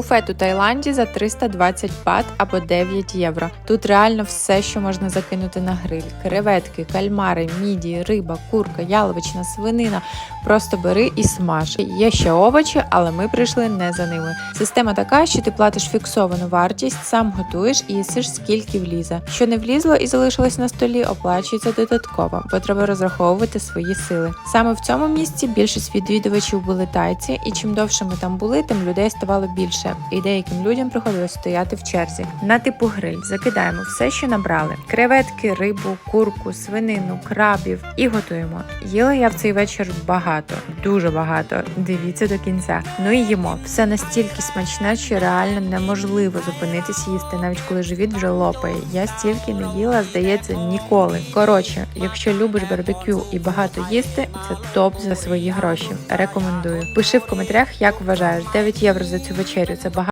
Буфет у Таїланді за 320 бат або 9 євро. Тут реально все, що можна закинути на гриль: креветки, кальмари, міді, риба, курка, яловичина, свинина. Просто бери і смаж. Є ще овочі, але ми прийшли не за ними. Система така, що ти платиш фіксовану вартість, сам готуєш і їсиш скільки влізе. Що не влізло і залишилось на столі, оплачується додатково, бо треба розраховувати свої сили. Саме в цьому місці більшість відвідувачів були тайці, і чим довше ми там були, тим людей ставало більше, і деяким людям приходилось стояти в черзі. На типу гриль закидаємо все, що набрали: креветки, рибу, курку, свинину, крабів і готуємо. Їла я в цей вечір багато, дуже багато. Дивіться до кінця. Ну і їмо. Все настільки смачне, що реально неможливо зупинитись їсти, навіть коли живіт вже лопає. Я стільки не їла, здається, ніколи. Коротше, якщо любиш барбекю і багато їсти, це топ за свої гроші. Рекомендую. Пиши в коментарях, як вважаєш, 9 євро за цю вечерю це багато.